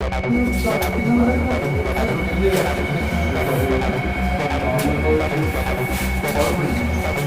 Thank you.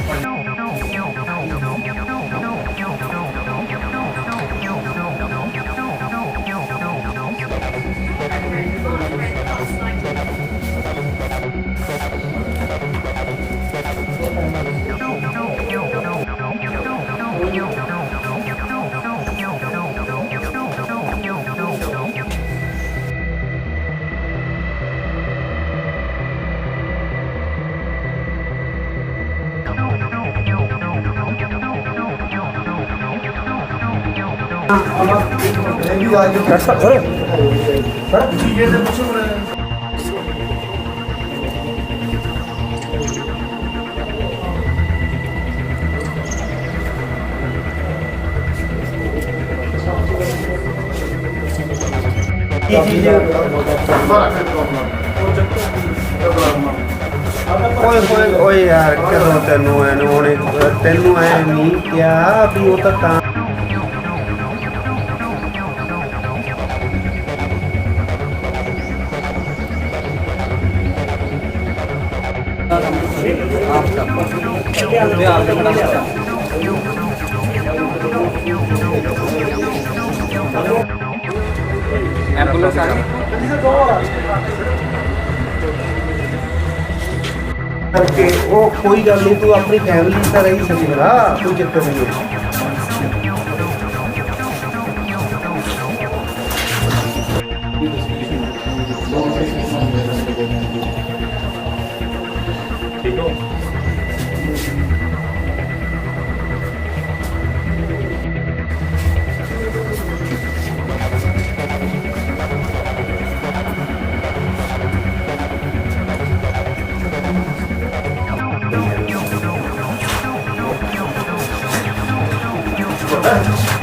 ਓਏ ਹੋਏ ਓਏ ਯਾਰ, ਕਦੋਂ ਤੈਨੂੰ ਐ ਉਹਨੇ ਤੈਨੂੰ ਐ ਨਹੀਂ ਕਿਹਾ ਵੀ ਉਹ ਤਾਂ ਤਾਂ ਐਂਬੂਲੈਂਸ ਆ ਗਈ ਕਰਕੇ ਉਹ ਕੋਈ ਗੱਲ ਨਹੀਂ ਤੂੰ ਆਪਣੀ ਫੈਮਿਲੀ ਤਾਂ ਰਹੀ ਸਕੇਗਾ ਕੋਈ ਚੱਕਰ ਨਹੀਂ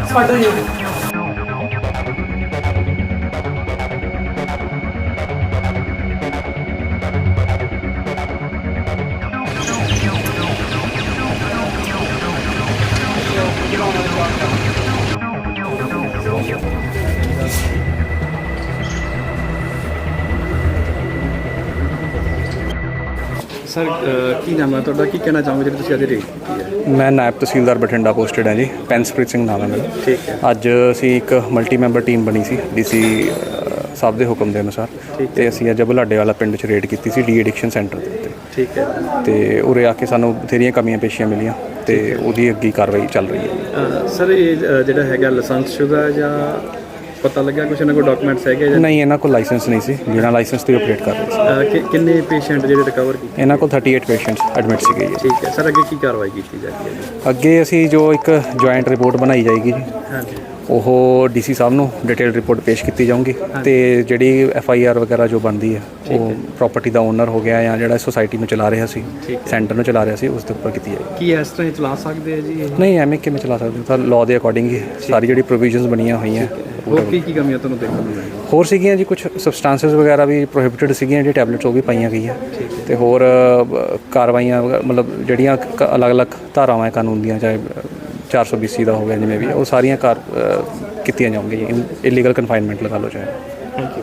Смотри. Thank you. ਸਰ ਕੀ ਨਾਮ ਹੈ ਤੁਹਾਡਾ? ਕੀ ਕਹਿਣਾ ਚਾਹੋਗੇ ਜਿਹੜੀ ਤੁਸੀਂ ਅੱਜ ਰੇਡ ਕੀਤੀ ਹੈ? ਮੈਂ ਨਾਇਬ ਤਹਿਸੀਲਦਾਰ ਬਠਿੰਡਾ ਪੋਸਟਡ ਹਾਂ ਜੀ। ਪੈਨਸਪ੍ਰੀਤ ਸਿੰਘ ਨਾਮ ਹੈ ਮੇਰਾ। ਠੀਕ ਹੈ। ਅੱਜ ਅਸੀਂ ਇੱਕ ਮਲਟੀ ਮੈਂਬਰ ਟੀਮ ਬਣੀ ਸੀ ਡੀਸੀ ਸਾਹਿਬ ਦੇ ਹੁਕਮ ਦੇ ਅਨੁਸਾਰ। ਤੇ ਅਸੀਂ ਅੱਜ ਬੁਲਾਡੇ ਵਾਲਾ ਪਿੰਡ 'ਚ ਰੇਡ ਕੀਤੀ ਸੀ ਡੀ ਐਡਿਕਸ਼ਨ ਸੈਂਟਰ ਦੇ ਉੱਤੇ। ਠੀਕ ਹੈ। ਤੇ ਉਰੇ ਆ ਕੇ ਸਾਨੂੰ ਬਥੇਰੀਆਂ ਕਮੀਆਂ ਪੇਸ਼ੀਆਂ ਮਿਲੀਆਂ ਤੇ ਉਹਦੀ ਅੱਗੇ ਕਾਰਵਾਈ ਚੱਲ ਰਹੀ ਹੈ। ਸਰ ਇਹ ਜਿਹੜਾ ਹੈਗਾ ਲਾਇਸੈਂਸ ਸ਼ੁਦਾ ਜਾਂ ਪਤਾ ਲੱਗਿਆ ਕੁਛ ਇਹਨਾਂ ਕੋਲ ਡਾਕੂਮੈਂਟਸ ਹੈਗੇ ਜਾਂ? ਨਹੀਂ ਇਹਨਾਂ ਕੋਲ ਲਾਇਸੈਂਸ ਨਹੀਂ ਸੀ। ਬਿਨਾਂ ਲਾਇਸੈਂਸ ਤੇ ਆਪਰੇਟ ਕਰ ਰਹੇ ਸੀ। ਅਹ, ਕਿ- ਕਿੰਨੇ ਪੇਸ਼ੈਂਟ ਜਿਹੜੇ ਰਿਕਵਰ ਕੀਤੇ? ਇਹਨਾਂ ਕੋਲ 38 ਪੇਸ਼ੈਂਟਸ ਐਡਮਿਟ ਸੀਗੇ ਜੀ। ਠੀਕ ਹੈ। ਸਰ ਅੱਗੇ ਕੀ ਕਾਰਵਾਈ ਕੀਤੀ ਜਾਏਗੀ ਜੀ ਅੱਗੇ ਅਸੀਂ ਜੋ ਇੱਕ ਜੁਆਇੰਟ ਰਿਪੋਰਟ ਬਣਾਈ ਜਾਏਗੀ ਜੀ। ਹਾਂਜੀ। ਉਹ ਡੀਸੀ ਸਾਹਿਬ ਨੂੰ ਡਿਟੇਲ ਰਿਪੋਰਟ ਪੇਸ਼ ਕੀਤੀ ਜਾਊਗੀ। ਤੇ ਜਿਹੜੀ ਐਫ ਆਈ ਆਰ ਵਗੈਰਾ ਜੋ ਬਣਦੀ ਹੈ ਉਹ ਪ੍ਰਾਪਰਟੀ ਦਾ ਓਨਰ ਹੋ ਗਿਆ ਜਾਂ ਜਿਹੜਾ ਸੁਸਾਇਟੀ ਨੂੰ ਚਲਾ ਰਿਹਾ ਸੀ ਸੈਂਟਰ ਨੂੰ ਚਲਾ ਰਿਹਾ ਸੀ ਉਸ ਦੇ ਉੱਪਰ ਕੀਤੀ ਜਾਏਗੀ। ਕੀ ਇਸ ਤਰ੍ਹਾਂ ਹੀ ਚਲਾ ਸਕਦੇ ਆ ਜੀ ਇਹ? ਨਹੀਂ ਐਵੇਂ ਕਿਵੇਂ ਚਲਾ ਸਕਦੇ? ਹੋ? ਤਾਂ ਲਾਅ ਦੇ ਅਕੋਰਡਿੰਗ ਹੀ ਸਾਰੀ ਜਿਹੜੀ ਪ੍ਰੋਵੀਜ਼ਨਸ ਬਣੀਆਂ ਹੋਈਆਂ। ਹੋਰ ਕੀ ਕੀ ਕਮੀਆਂ ਤੁਹਾਨੂੰ ਦੇਖਣ ਨੂੰ ਮਿਲੀਆਂ? ਹੋਰ ਸੀਗੀਆਂ ਜੀ ਕੁਝ ਸਬਸਟੈਂਸਸ ਵਗੈਰਾ ਵੀ ਪ੍ਰੋਹਿਬਿਟਡ ਸੀਗੀਆਂ ਜਿਹੜੀ ਟੈਬਲੇਟਸ ਉਹ ਵੀ ਪਾਈਆਂ ਗਈਆਂ। ਤੇ ਹੋਰ ਕਾਰਵਾਈਆਂ ਮਤਲਬ ਜਿਹੜੀਆਂ ਅਲੱਗ-ਅਲੱਗ ਧਾਰਾਵਾਂ ਹੈ ਕਾਨੂੰਨ ਦੀਆਂ ਚਾਹੇ ਅ, 420 ਦਾ ਹੋ ਗਿਆ ਜਿਵੇਂ ਵੀ ਉਹ ਸਾਰੀਆਂ ਕਾਰ ਕੀਤੀਆਂ ਜਾਣਗੀਆਂ ਇਲੀਗਲ ਕਨਫਾਈਨਮੈਂਟ ਲਗਾ ਲਓ ਚਾਹੇ। Thank you